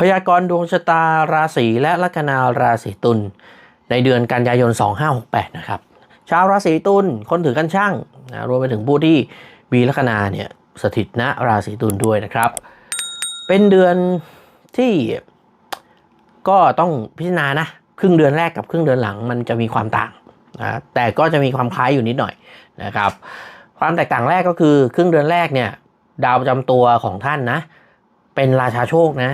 พยากรณ์ดวงชะตาราศีและลัคนาราศีตุลในเดือนกันยายน 2568 นะครับ ชาวราศีตุลคนถือกันช่างนะรวมไปถึงผู้ที่มีลัคนาเนี่ยสถิตณราศีตุลด้วยนะครับ เป็นเดือนที่ก็ต้องพิจารณานะครึ่งเดือนแรกกับครึ่งเดือนหลังมันจะมีความต่างนะแต่ก็จะมีความคล้ายอยู่นิดหน่อยนะครับ ความแตกต่างแรกก็คือครึ่งเดือนแรกเนี่ยดาวประจำตัวของท่านนะเป็นราชาโชคนะ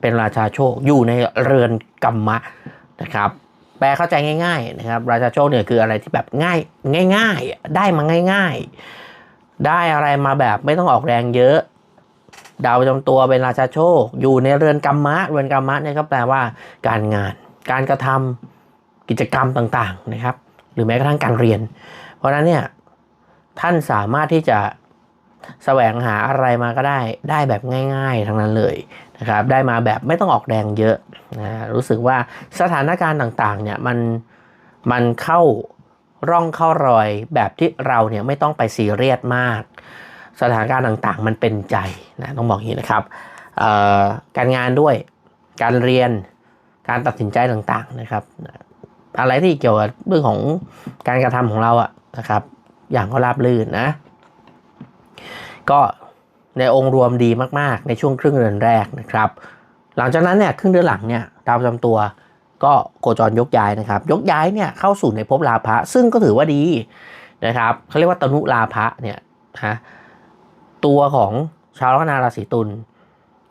เป็นราชาโชคอยู่ในเรือนกัมมะนะครับแปลเข้าใจง่ายๆนะครับ ราชาโชคเนี่ยคืออะไรที่แบบง่ายง่าย ๆ ได้มาง่าย ๆ ได้อะไรมาแบบไม่ต้องออกแรงเยอะ ดาวประจำตัวเป็นราชาโชค อยู่ในเรือนกัมมะเรือนกัมมะเนี่ยก็แปลว่าการงาน การกระทำกิจกรรมต่างๆนะครับ หรือแม้กระทั่งการเรียน เพราะฉะนั้นเนี่ยท่านสามารถที่จะ แสวงหาอะไรมาก็ได้ได้แบบง่าย ๆ ทั้งนั้นเลยนะครับได้มาแบบไม่ต้องออกแรงเยอะนะรู้สึกว่าสถานการณ์ต่างๆเนี่ยมันมันเข้าร่องเข้ารอยแบบที่เราเนี่ยไม่ต้องไปซีเรียสมาก สถานการณ์ต่างๆ มันเป็นใจนะต้องบอกอย่างนี้นะครับการงานด้วยการเรียนการตัดสินใจต่างๆนะครับ อะไรที่เกี่ยวกับเรื่องของการกระทำของเราอะนะครับ อย่างก็ราบรื่นนะ ก็ในองค์รวมดีมากๆ ในช่วงครึ่งเดือนแรกนะครับ หลังจากนั้นเนี่ยครึ่งเดือนหลังเนี่ยดาวประจำตัวก็โคจรยกย้ายนะครับ ยกย้ายเนี่ยเข้าสู่ในภพลาภะซึ่งก็ถือว่าดีนะครับเขาเรียกว่าตนุลาภะเนี่ยนะตัวของชาวลัคนาราศีตุล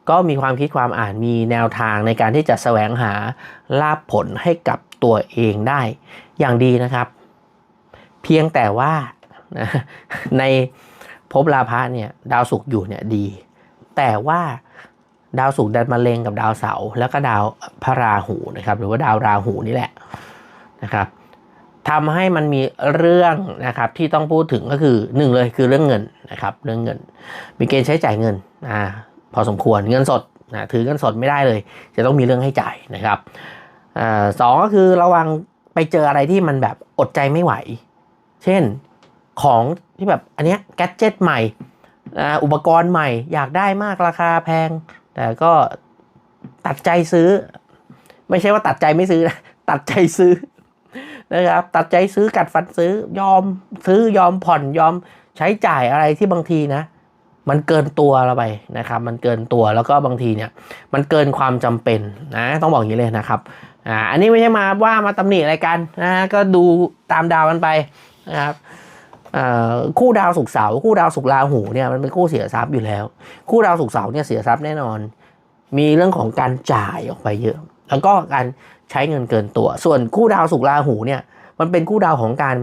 ก็มีความคิดความอ่านมีแนวทางในการที่จะแสวงหาลาภผลให้กับตัวเองได้อย่างดีนะครับ เพียงแต่ว่านะใน ภพลาภะเนี่ยดาวศุกร์อยู่เนี่ยดี แต่ว่าดาวศุกร์ดันมาเลงกับดาวเสาร์แล้วก็ดาวพระราหูนะครับ หรือว่าดาวราหูนี่แหละนะครับทำให้มันมีเรื่องนะครับที่ต้องพูดถึงก็คือหนึ่งเลยคือเรื่องเงินนะครับ เรื่องเงิน มีเกณฑ์ใช้จ่ายเงินอ่าพอสมควรเงินสดนะถือเงินสดไม่ได้เลย จะต้องมีเรื่องให้จ่ายนะครับอ่สองก็คือระวังไปเจออะไรที่มันแบบอดใจไม่ไหว เช่น ของที่แบบอันเนี้ยแกดเจิตใหม่อุปกรณ์ใหม่ อยากได้มากราคาแพง แต่ก็ตัดใจซื้อ ไม่ใช่ว่าตัดใจไม่ซื้อนะตัดใจซื้อนะครับ ตัดใจซื้อกัดฟันซื้อยอมซื้อยอมผ่อนยอมใช้จ่ายอะไรที่บางทีนะ มันเกินตัวเราไปนะครับ มันเกินตัวแล้วก็บางทีเนี่ย มันเกินความจำเป็นนะต้องบอกอย่างนี้เลยนะครับอ่าอันนี้ไม่ใช่มาว่ามาตำหนิอะไรกันนะก็ดูตามดาวกันไปนะครับ คู่ดาวสุกเสาคู่ดาวสุกราหูเนี่ยมันเป็นคู่เสียทรัพย์อยู่แล้ว คู่ดาวสุกเสาเนี่ยเสียทรัพย์แน่นอน มีเรื่องของการจ่ายออกไปเยอะ แล้วก็การใช้เงินเกินตัว ส่วนคู่ดาวสุกราหูเนี่ยมันเป็นคู่ดาวของการ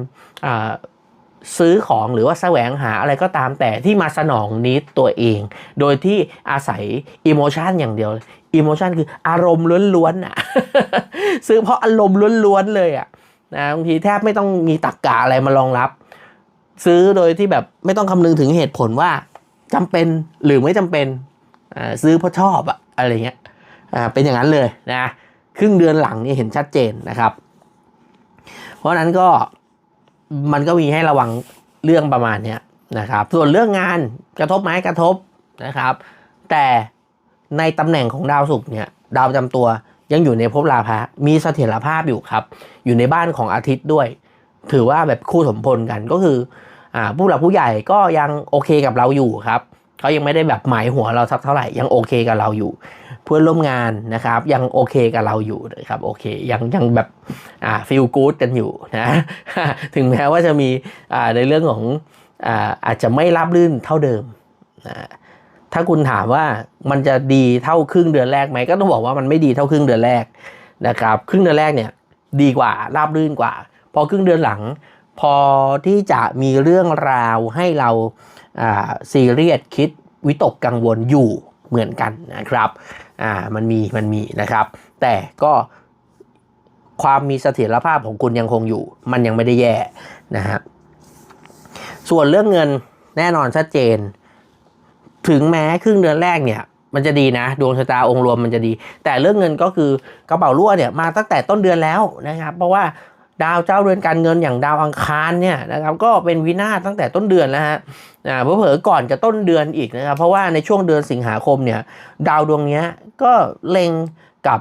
ซื้อของหรือว่าแสวงหาอะไรก็ตามแต่ที่มาสนองนิดตัวเอง โดยที่อาศัยอิโมชันอย่างเดียวอิโมชันคืออารมณ์ล้วนๆอะซื้อเพราะอารมณ์ล้วนๆเลยอะนะบางทีแทบไม่ต้องมีตรกกะอะไรมารองรับ ซื้อโดยที่แบบไม่ต้องคำนึงถึงเหตุผลว่าจำเป็นหรือไม่จำเป็นซื้อเพราะชอบอะอะไรเงี้ยเป็นอย่างนั้นเลยนะครึ่งเดือนหลังนี่เห็นชัดเจนนะครับ เพราะนั้นก็มันก็มีให้ระวังเรื่องประมาณนี้นะครับ ส่วนเรื่องงานกระทบไหมกระทบนะครับ แต่ในตำแหน่งของดาวศุกร์เนี่ยดาวประจำตัวยังอยู่ในภพราภะมีเสถียรภาพอยู่ครับ อยู่ในบ้านของอาทิตย์ด้วย ถือว่าแบบคู่สมพลกันก็คืออ่าผู้หลักผู้ใหญ่ก็ยังโอเคกับเราอยู่ครับเขายังไม่ได้แบบหมายหัวเราสักเท่าไหร่ยังโอเคกับเราอยู่ เพื่อนร่วมงานนะครับ ยังโอเคกับเราอยู่นะครับโอเคยังยังแบบอ่าฟีลกู๊ดกันอยู่นะถึงแม้ว่าจะมีอ่าในเรื่องของอ่าอาจจะไม่ราบรื่นเท่าเดิมนะถ้าคุณถามว่ามันจะดีเท่าครึ่งเดือนแรกไหมก็ต้องบอกว่ามันไม่ดีเท่าครึ่งเดือนแรกนะครับ ครึ่งเดือนแรกเนี่ยดีกว่าราบรื่นกว่า พอครึ่งเดือนหลัง พอที่จะมีเรื่องราวให้เราซีเรียสคิดวิตกกังวลอยู่เหมือนกันนะครับอ่ามันมีมันมีนะครับ แต่ก็ความมีเสถียรภาพของคุณยังคงอยู่ มันยังไม่ได้แย่นะฮะส่วนเรื่องเงินแน่นอนชัดเจน ถึงแม้ครึ่งเดือนแรกเนี่ย มันจะดีนะ ดวงชะตาองค์รวมมันจะดี แต่เรื่องเงินก็คือกระเป๋ารั่วเนี่ยมาตั้งแต่ต้นเดือนแล้วนะครับ เพราะว่า ดาวเจ้าเรือนการเงินอย่างดาวอังคารเนี่ยนะครับก็เป็นวินาศตั้งแต่ต้นเดือนแล้วฮะอ่าเผลอๆก่อนจะต้นเดือนอีกนะครับ เพราะว่าในช่วงเดือนสิงหาคมเนี่ยดาวดวงนี้ก็เล็งกับ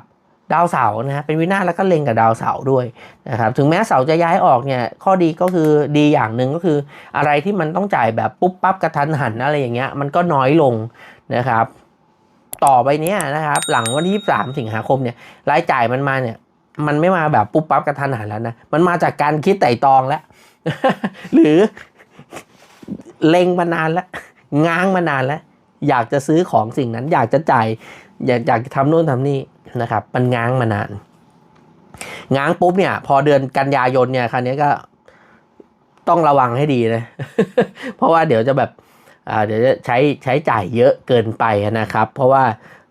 ดาวเสาร์นะฮะเป็นวินาศแล้วก็เล็งกับดาวเสาร์ด้วยนะครับถึงแม้เสาร์จะย้ายออกเนี่ยข้อดีก็คือดีอย่างหนึ่งก็คืออะไรที่มันต้องจ่ายแบบปุ๊บปั๊บกระทันหันอะไรอย่างเงี้ยมันก็น้อยลงนะครับ ต่อไปเนี้ยนะครับหลังวันที่ 23 สิงหาคมเนี่ยรายจ่ายมันมาเนี่ย มันไม่มาแบบปุ๊บปั๊บกระทันหันแล้วนะ มันมาจากการคิดไต่ตองแล้ว หรือเล็งมานานแล้ว ง้างมานานแล้ว อยากจะซื้อของสิ่งนั้น อยากจะจ่าย อยากอยากทำโน่นทำนี่นะครับ มันง้างมานาน ง้างปุ๊บเนี่ย พอเดือนกันยายนเนี่ยคราวนี้ก็ต้องระวังให้ดีนะ เพราะว่าเดี๋ยวจะแบบเดี๋ยวจะใช้ใช้จ่ายเยอะเกินไปนะครับ เพราะว่า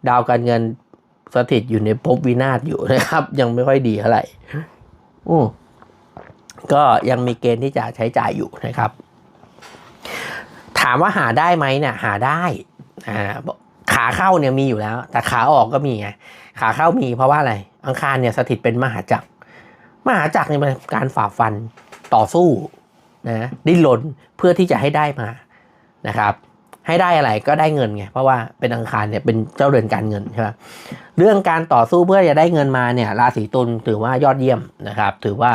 ดาวการเงิน สถิตอยู่ในภพวินาศอยู่นะครับ ยังไม่ค่อยดีเท่าไหร่อืมก็ยังมีเกณฑ์ที่จะใช้จ่ายอยู่นะครับ ถามว่าหาได้ไหมเนี่ยหาได้อ่าขาเข้าเนี่ยมีอยู่แล้ว แต่ขาออกก็มีไงขาเข้ามีเพราะว่าอะไร อังคารเนี่ยสถิตเป็นมหาจักร มหาจักรเนี่ยเป็นการฝ่าฟันต่อสู้นะดิ้นรนเพื่อที่จะให้ได้มานะครับ ให้ได้อะไรก็ได้เงินไงเพราะว่าเป็นอังคารเนี่ยเป็นเจ้าเรือนการเงินใช่ไหมเรื่องการต่อสู้เพื่อจะได้เงินมาเนี่ยราศีตุลถือว่ายอดเยี่ยมนะครับ ถือว่า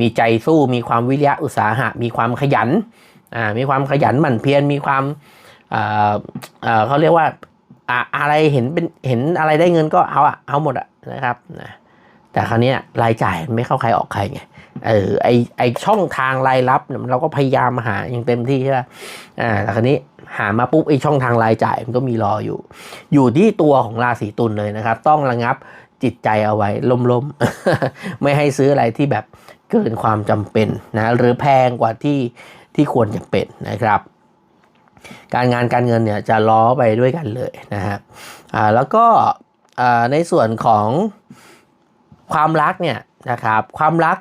มีใจสู้มีความวิริยะอุตสาหะ มีความขยันอ่ามีความขยันหมั่นเพียรมีความอ่าอ่าเขาเรียกว่าอ่าอะไรเห็นเป็นเห็นอะไรได้เงินก็เอาอะเอาหมดอะนะครับนะแต่คราวนี้รายจ่ายไม่เข้าใครออกใครไงเออไอไอช่องทางรายรับเนี่ยเราก็พยายามหาอย่างเต็มที่ใช่ไหมอ่าแต่คราวนี้ หามาปุ๊บไอช่องทางรายจ่ายมันก็มีรออยู่ อยู่ที่ตัวของราศีตุลเลยนะครับ ต้องระงับจิตใจเอาไว้ล่มๆ ไม่ให้ซื้ออะไรที่แบบเกินความจำเป็นนะหรือแพงกว่าที่ที่ควรจะเป็นนะครับ การงานการเงินเนี่ยจะล้อไปด้วยกันเลยนะฮะอ่าแล้วก็อ่าในส่วนของความรักเนี่ยนะครับความรัก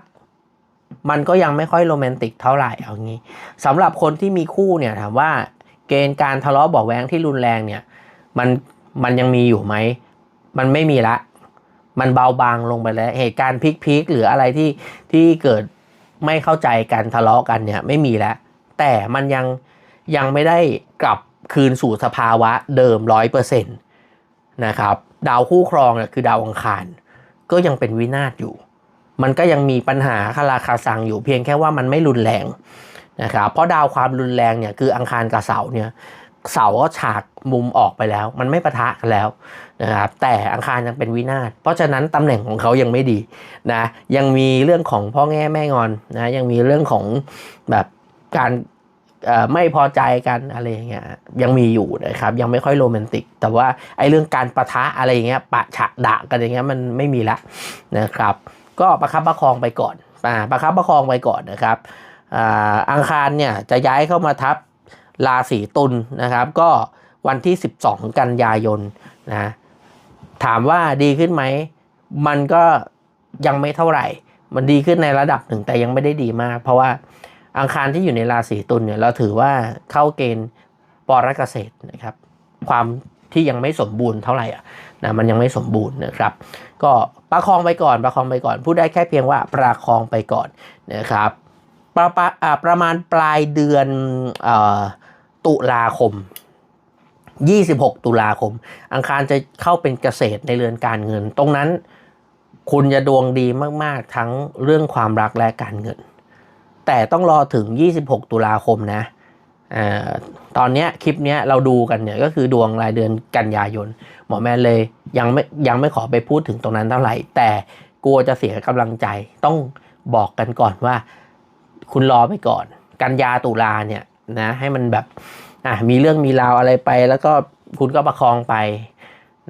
มันก็ยังไม่ค่อยโรแมนติกเท่าไหร่เอางี้สำหรับคนที่มีคู่เนี่ยถามว่า เกณฑ์การทะเลาะเบาแว้งที่รุนแรงเนี่ยมันมันยังมีอยู่ไหม มันไม่มีละ มันเบาบางลงไปแล้ว เหตุการณ์พีคๆหรืออะไรที่ที่เกิดไม่เข้าใจกันทะเลาะกันเนี่ยไม่มีแล้ว แต่มันยังยังไม่ได้กลับคืนสู่สภาวะเดิมร้อยเปอร์เซ็นต์นะครับดาวคู่ครองเนี่ยคือดาวอังคาร ก็ยังเป็นวินาศอยู่ มันก็ยังมีปัญหาคาราคาซังอยู่เพียงแค่ว่ามันไม่รุนแรง นะครับเพราะดาวความรุนแรงเนี่ยคืออังคารกับเสาร์เนี่ยเสาก็ฉากมุมออกไปแล้ว มันไม่ปะทะกันแล้วนะครับแต่อังคารยังเป็นวินาศเพราะฉะนั้นตำแหน่งของเขายังไม่ดีนะยังมีเรื่องของพ่อแง่แม่งอนนะยังมีเรื่องของแบบการไม่พอใจกันอะไรอย่างเงี้ยยังมีอยู่นะครับยังไม่ค่อยโรแมนติก แต่ว่าไอ้เรื่องการประทะอะไรอย่างเงี้ยปะฉะดะกันอย่างเงี้ยมันไม่มีละนะครับ ก็ประคับประคองไปก่อนอ่าประคับประคองไปก่อนนะครับ อังคารเนี่ยจะย้ายเข้ามาทับราศีตุลนะครับ ก็วันที่ 12 กันยายนนะถามว่าดีขึ้นไหม มันก็ยังไม่เท่าไหร่ มันดีขึ้นในระดับหนึ่งแต่ยังไม่ได้ดีมาก เพราะว่าอังคารที่อยู่ในราศีตุลเนี่ยเราถือว่าเข้าเกณฑ์ปรกเกษตรนะครับ ความที่ยังไม่สมบูรณ์เท่าไหร่อะนะมันยังไม่สมบูรณ์นะครับ ก็ประคองไปก่อนประคองไปก่อน พูดได้แค่เพียงว่าประคองไปก่อนนะครับ ประปประมาณปลายเดือนออตุลาคม 26 ตุลาคม อังคารจะเข้าเป็นเกษตรในเรือนการเงิน ตรงนั้นคุณจะดวงดีมาก ๆ ทั้งเรื่องความรักและการเงิน แต่ต้องรอถึง 26 ตุลาคมนะออตอนนี้คลิปนี้เราดูกันเนี่ยก็คือดวงรายเดือนกันยายน หมอแมนเลยยังไม่ยังไม่ขอไปพูดถึงตรงนั้นเท่าไหร่ แต่กลัวจะเสียกำลังใจต้องบอกกันก่อนว่า คุณรอไปก่อน กันยาตุลาเนี่ยนะให้มันแบบอะมีเรื่องมีราวอะไรไป แล้วก็คุณก็ประคองไป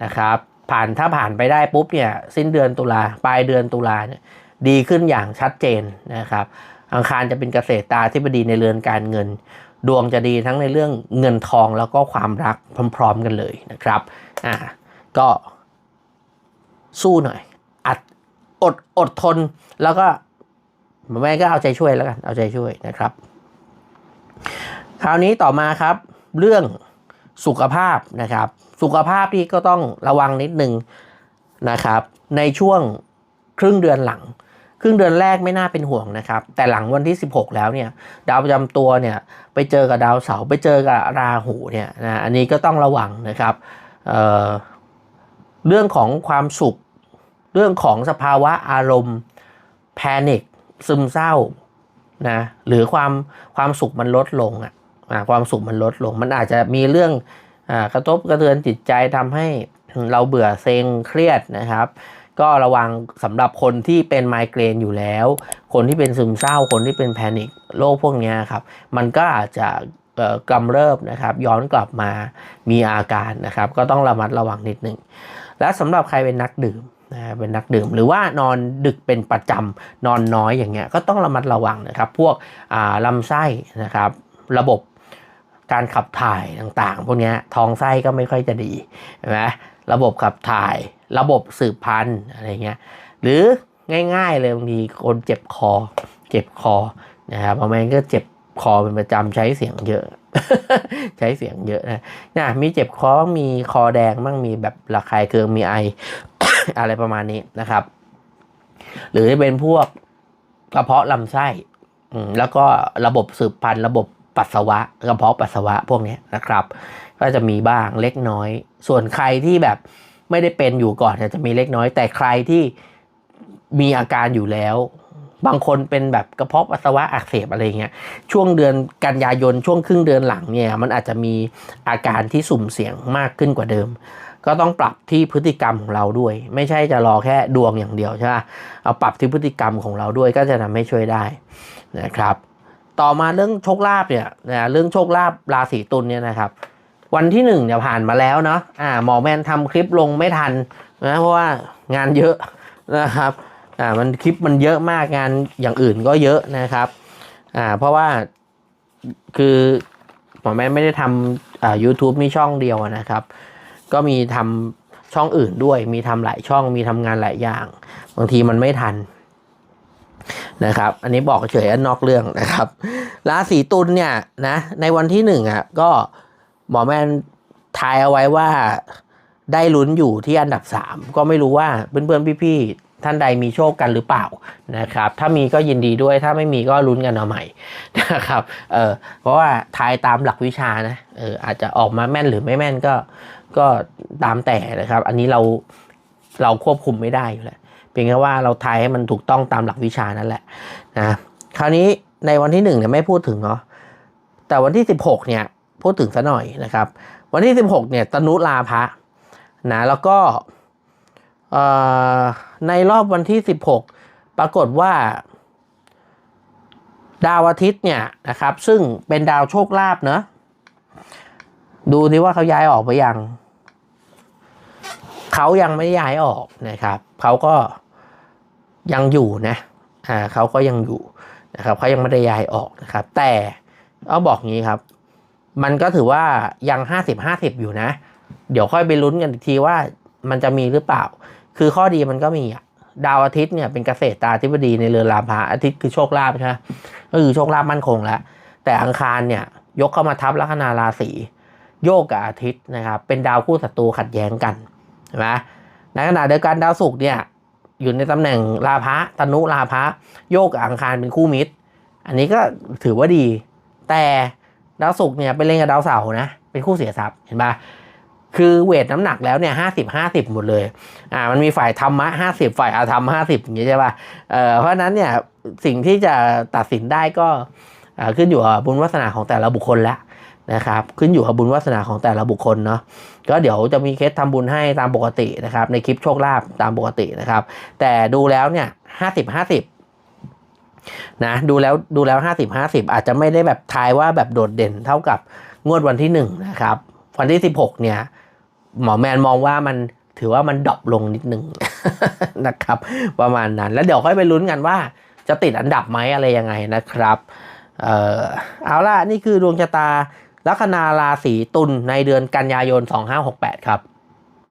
นะครับ ผ่านถ้าผ่านไปได้ปุ๊บเนี่ยสิ้นเดือนตุลาปลายเดือนตุลาเนี่ยดีขึ้นอย่างชัดเจนนะครับอังคารจะเป็นเกษตรตาธิบดีในเรือนการเงิน ดวงจะดีทั้งในเรื่องเงินทองแล้วก็ความรักพร้อมๆกันเลยนะครับอ่าก็สู้หน่อย อัดอดอดทนแล้วก็ แม่ก็เอาใจช่วยแล้วกัน เอาใจช่วยนะครับ คราวนี้ต่อมาครับ เรื่องสุขภาพนะครับ สุขภาพที่ก็ต้องระวังนิดนึงนะครับ ในช่วงครึ่งเดือนหลัง ครึ่งเดือนแรกไม่น่าเป็นห่วงนะครับ แต่หลังวันที่ 16 แล้วเนี่ย ดาวประจำตัวเนี่ยไปเจอกับดาวเสาร์ไปเจอกับราหูเนี่ยนะอันนี้ก็ต้องระวังนะครับเเรื่องของความสุข เรื่องของสภาวะอารมณ์แพนิค ซึมเศร้านะหรือความความสุขมันลดลงอะความสุขมันลดลง มันอาจจะมีเรื่องอกระทบกระเทือนจิตใจทำให้เราเบื่อเซ็งเครียดนะครับ ก็ระวังสำหรับคนที่เป็นไมเกรนอยู่แล้ว คนที่เป็นซึมเศร้า คนที่เป็นแพนิคโรคพวกนี้ครับ มันก็อาจจะกำเริบนะครับย้อนกลับมามีอาการนะครับ ก็ต้องระมัดระวังนิดหนึ่งและสำหรับใครเป็นนักดื่ม นะเป็นนักดื่มหรือว่านอนดึกเป็นประจำนอนน้อยอย่างเงี้ยก็ต้องระมัดระวังนะครับ พวกอ่าลำไส้นะครับ ระบบการขับถ่ายต่างๆ พวกเนี้ยท้องไส้ก็ไม่ค่อยจะดีนไหมระบบขับถ่าย ระบบสืบพันธุ์อะไรเงี้ยหรือง่ายๆเลยบางทีคนเจ็บคอ เจ็บคอนะครับบางแมนก็เจ็บคอเป็นประจำใช้เสียงเยอะ ใช้เสียงเยอะนะนะมีเจ็บคอบ้างมีคอแดงบ้างมีแบบระคายเคืองมีไอ อะไรประมาณนี้นะครับ หรือจะเป็นพวกกระเพาะลำไส้อืแล้วก็ระบบสืบพันธุ์ระบบปัสสาวะกระเพาะปัสสาวะพวกนี้นะครับ ก็จะมีบ้างเล็กน้อย ส่วนใครที่แบบไม่ได้เป็นอยู่ก่อนจะมีเล็กน้อย แต่ใครที่มีอาการอยู่แล้ว บางคนเป็นแบบกระเพาะปัสสาวะอักเสบอะไรเงี้ยช่วงเดือนกันยายนช่วงครึ่งเดือนหลังเนี่ยมันอาจจะมีอาการที่สุ่มเสี่ยงมากขึ้นกว่าเดิม ก็ต้องปรับที่พฤติกรรมของเราด้วย ไม่ใช่จะรอแค่ดวงอย่างเดียวใช่ไหมเอาปรับที่พฤติกรรมของเราด้วยก็จะทำให้ช่วยได้นะครับ ต่อมาเรื่องโชคลาภเนี่ยนะเรื่องโชคลาภราศีตุลเนี่ยนะครับ วันที่หนึ่งเนี่ยผ่านมาแล้วเนาะอ่าหมอแมนทำคลิปลงไม่ทันนะเพราะว่างานเยอะนะครับอ่ามันคลิปมันเยอะมากงานอย่างอื่นก็เยอะนะครับอ่าเพราะว่าคือหมอแมนไม่ได้ทำอ่า YouTube มีช่องเดียวนะครับ ก็มีทำช่องอื่นด้วย มีทำหลายช่องมีทำงานหลายอย่าง บางทีมันไม่ทันนะครับ อันนี้บอกเฉยๆนอกเรื่องนะครับ ราศีตุลเนี่ยนะในวันที่หนึ่งอะก็หมอแมนทายเอาไว้ว่าได้ลุ้นอยู่ที่อันดับสามก็ไม่รู้ว่าเพื่อนๆพี่ๆท่านใดมีโชคกันหรือเปล่านะครับ ถ้ามีก็ยินดีด้วยถ้าไม่มีก็ลุ้นกันเอาใหม่นะครับเออเพราะว่าทายตามหลักวิชานะเอออาจจะออกมาแม่นหรือไม่แม่นก็ ก็ตามแต่นะครับ อันนี้เราเราควบคุมไม่ได้อยู่แล้วเพียงแค่ว่าเราทายให้มันถูกต้องตามหลักวิชานั่นแหละนะคราวนี้ในวันที่หนึ่งเนี่ยไม่พูดถึงเนาะแต่วันที่สิบหกเนี่ยพูดถึงซะหน่อยนะครับ วันที่สิบหกเนี่ยตนุลาภะนะแล้วก็เอ่อในรอบวันที่สิบหกปรากฏว่า ดาวอาทิตย์เนี่ยนะครับ ซึ่งเป็นดาวโชคลาภเนะดูที่ว่าเขาย้ายออกไปยัง เขายังไม่ย้ายออกนะครับ เขาก็ยังอยู่นะอ่าเขาก็ยังอยู่นะครับเขายังไม่ได้ย้ายออกนะครับ แต่เอาบอกงี้ครับ มันก็ถือว่ายังห้าสิบห้าสิบอยู่นะ เดี๋ยวค่อยไปลุ้นกันอีกทีว่ามันจะมีหรือเปล่า คือข้อดีมันก็มีอะดาวอาทิตย์เนี่ยเป็นเกษตรตาธิบดีในเรือนราพาอาทิตย์คือโชคลาภใช่ไหมก็คือโชคลาภมั่นคงแล้ว แต่อังคารเนี่ยยกเข้ามาทับลัคนาราศีโยกกับอาทิตย์นะครับ เป็นดาวคู่ศัตรูขัดแย้งกันเนไหมในขณะเดียวกันดาวศุกร์เนี่ยอยู่ในตำแหน่งราพะตนุราพะโยกอังคารเป็นคู่มิตร อันนี้ก็ถือว่าดี แต่ดาวศุกร์เนี่ยไปเล่นกับดาวเสาร์นะ เป็นคู่เสียทรัพย์เห็นปะคือเวทน้ำหนักแล้วเนี่ยห้าสิบห้าสิบหมดเลย อ่า มันมีฝ่ายธรรมะห้าสิบฝ่ายอาธรรมห้าสิบอย่างนี้ใช่ป่ะ เอ่อ เพราะฉะนั้นเนี่ยสิ่งที่จะตัดสินได้ก็อ่าขึ้นอยู่กับบุญวาสนาของแต่ละบุคคลแล้ว นะครับ ขึ้นอยู่กับบุญวาสนาของแต่ละบุคคลเนาะก็เดี๋ยวจะมีเคสทำบุญให้ตามปกตินะครับ ในคลิปโชคลาภตามปกตินะครับ แต่ดูแล้วเนี่ยห้าสิบห้าสิบนะดูแล้วดูแล้วห้าสิบห้าสิบอาจจะไม่ได้แบบทายว่าแบบโดดเด่นเท่ากับงวดวันที่หนึ่งนะครับ วันที่สิบหกเนี่ย หมอแมนมองว่ามันถือว่ามันดรอปลงนิดนึงนะครับ ประมาณนั้น แล้วเดี๋ยวค่อยไปลุ้นกันว่า จะติดอันดับไหมอะไรยังไงนะครับ เออเอาล่ะ นี่คือดวงชะตา ลัคนาราศีตุลในเดือนกันยายน 2568 ครับ